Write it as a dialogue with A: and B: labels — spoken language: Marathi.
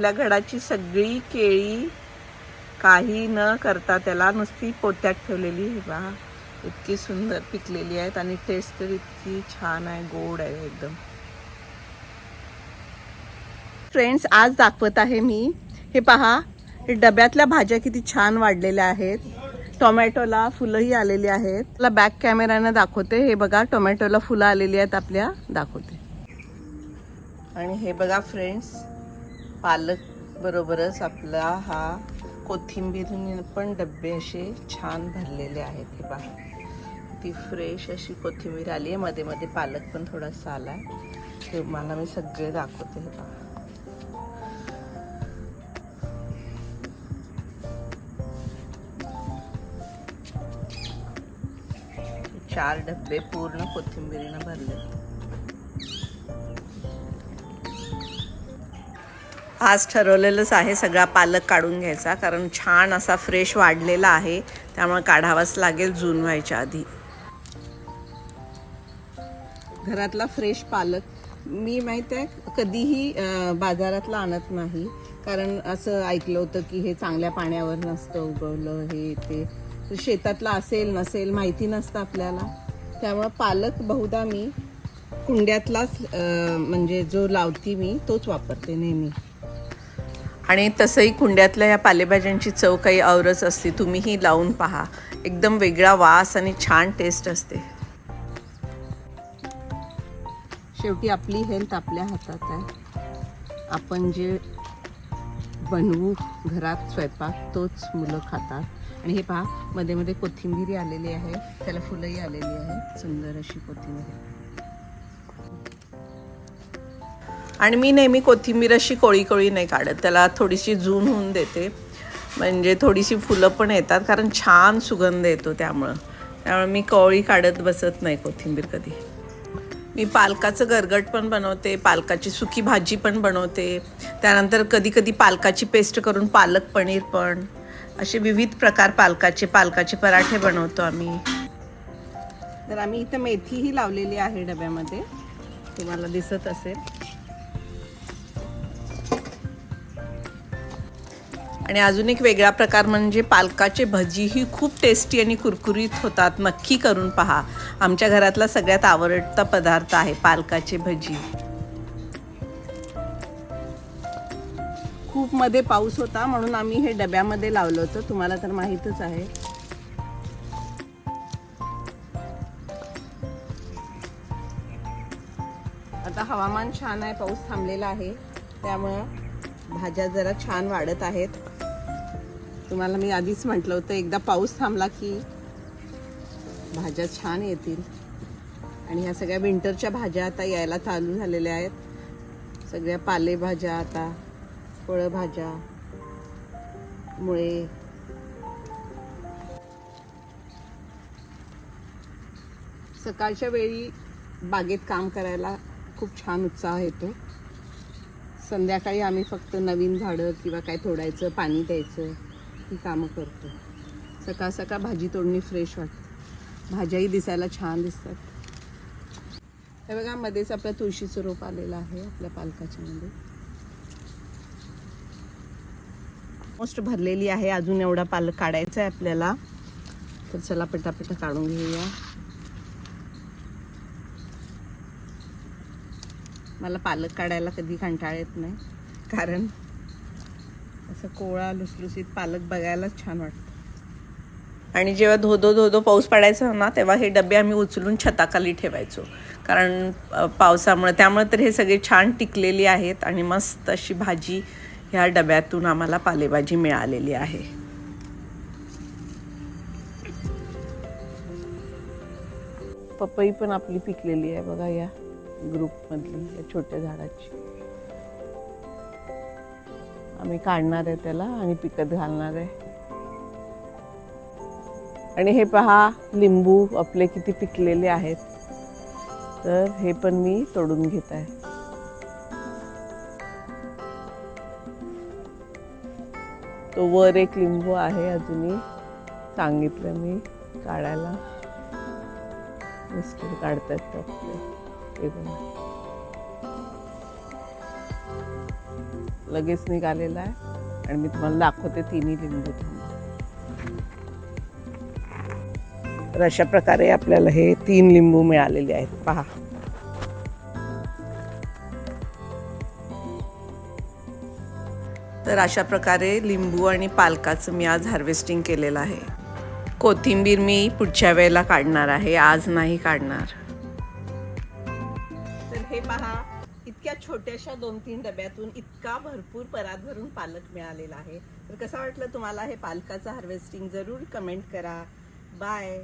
A: आपल्या घडाची सगळी केळी काही न करता त्याला नुसती पोत्यात ठेवलेली हे बा. इतकी सुंदर पिकलेली आहेत आणि टेस्ट तर इतकी छान आहे गोड आहे एकदम. फ्रेंड्स आज दाखवत आहे मी. हे पहा हे डब्यातल्या भाज्या किती छान वाढलेल्या आहेत. टोमॅटोला फुलंही आलेली आहेत. मला बॅक कॅमेऱ्यानं दाखवते. हे बघा टोमॅटोला फुलं आलेली आहेत आपल्या. दाखवते. आणि हे बघा फ्रेंड्स पालक बरोबरच आपला हा कोथिंबीरने पण डबे असे छान भरलेले आहेत हे पहा. ती फ्रेश अशी कोथिंबीर आली आहे. मध्ये मध्ये पालक पण थोडासा आला आहे तुम्हाला मी सगळे दाखवते हे पहा. चार डबे पूर्ण कोथिंबीरीनं भरले आज ठरवलेलंच आहे सगळा पालक काढून घ्यायचा कारण छान असा फ्रेश वाढलेला आहे. त्यामुळे काढावाच लागेल जून व्हायच्या आधी. घरातला फ्रेश पालक. मी माहीत आहे कधीही बाजारातला आणत नाही. कारण असं ऐकलं होतं की हे चांगल्या पाण्यावर नसतं उगवलं हे ते. शेतातला असेल नसेल माहिती नसतं आपल्याला. त्यामुळं पालक बहुधा मी कुंड्यातलाच म्हणजे जो लावती मी तोच वापरते नेहमी. आणि तसंही कुंड्यातल्या या पालेभाज्यांची चव काही औरच असते तुम्हीही लावून पहा. एकदम वेगळा वास आणि छान टेस्ट असते. शेवटी आपली हेल्थ आपल्या हातात आहे. आपण जे बनवू घरात स्वयंपाक तोच मुलं खातात. आणि हे पहा मध्ये मध्ये कोथिंबीरही आलेली आहे त्याला फुलंही आलेली आहे. सुंदर अशी कोथिंबीर. आणि मी नेहमी कोथिंबीर अशी कोळी कोळी नाही काढत. त्याला थोडीशी जून होऊन देते. म्हणजे थोडीशी फुलं पण येतात कारण छान सुगंध येतो त्यामुळं. त्यामुळे मी कोळी काढत बसत नाही कोथिंबीर कधी. मी पालकाचं गरगट पण बनवते पालकाची सुकी भाजी पण बनवते. त्यानंतर कधी कधी पालकाची पेस्ट करून पालक पनीर पण. असे विविध प्रकार पालकाचे पालकाचे पराठे बनवतो आम्ही. तर आम्ही इथं मेथीही लावलेली आहे डब्यामध्ये. तुम्हाला दिसत असेल. आणि अजून एक वेगळा प्रकार म्हणजे पालकाचे भजी ही खूप टेस्टी आणि कुरकुरीत होतात. नक्की करून पहा. आमच्या घरातला सगळ्यात आवडता पदार्थ आहे पालकाचे भजी. खूप मध्ये पाऊस होता म्हणून आम्ही हे डब्यामध्ये लावलं होतं. तुम्हाला तर माहीतच आहे. आता हवामान छान आहे पाऊस थांबलेला आहे. त्यामुळं भाज्या जरा छान वाढत आहेत. तुम्हाला मी आधीच म्हटलं होतं एकदा पाऊस थांबला की भाज्या छान येतील. आणि ह्या सगळ्या विंटरच्या भाज्या आता यायला चालू झालेल्या आहेत. सगळ्या पालेभाज्या आता फळभाज्या मुळे. सकाळच्या वेळी बागेत काम करायला खूप छान उत्साह येतो. संध्याकाळी आम्ही फक्त नवीन झाडं किंवा काय तोडायचं पाणी द्यायचं ही कामं करतो. सकाळ सकाळ भाजी तोडणी फ्रेश वाटते. भाज्याही दिसायला छान दिसतात. हे बघा मध्येच आपल्या तुळशीचं रोप आलेलं आहे आपल्या पालकाच्या मध्ये. मोस्ट भरलेली आहे अजून एवढा पालक काढायचा आहे आपल्याला. तर चला पटापटा काढून घेऊया. मला पालक काढायला कधी कंटाळ येत नाही. कारण असं कोळा लुसलुसीत पालक बघायलाच छान वाटतं. आणि जेव्हा धोधो धोधो पाऊस पडायचा ना तेव्हा हे डबे आम्ही उचलून छताखाली ठेवायचो. कारण पावसामुळे त्यामुळे तर हे सगळे छान टिकलेली आहेत आणि मस्त अशी भाजी ह्या डब्यातून आम्हाला पालेभाजी मिळालेली आहे. पपई पण आपली पिकलेली आहे बघा या. ग्रुपमधली या छोट्या झाडाची. आम्ही काढणार आहे त्याला आणि पिकत घालणार आहे. आणि हे पहा लिंबू आपले किती पिकलेले आहेत. तर हे पण मी तोडून घेत आहे. तो वर एक लिंबू आहे अजूनही. सांगितलं मी काढायला. मिस्टर काढतायत आपले. बघा लगेच निघालेला आहे आणि मी तुम्हाला दाखवते तिन्ही लिंबू तर अशा प्रकारे आपल्याला हे तीन लिंबू मिळालेले आहेत. पहा. तर अशा प्रकारे लिंबू आणि पालकाचं मी आज हार्वेस्टिंग केलेलं आहे. कोथिंबीर मी पुढच्या वेळेला काढणार आहे. आज नाही काढणार. हे पहा इतक्या छोट्याशा दोन तीन डब्यातून इतका भरपूर परात भरून पालक मिळालेला आहे. तर कसं वाटलं तुम्हाला हे पालकाचं हार्वेस्टिंग जरूर कमेंट करा. बाय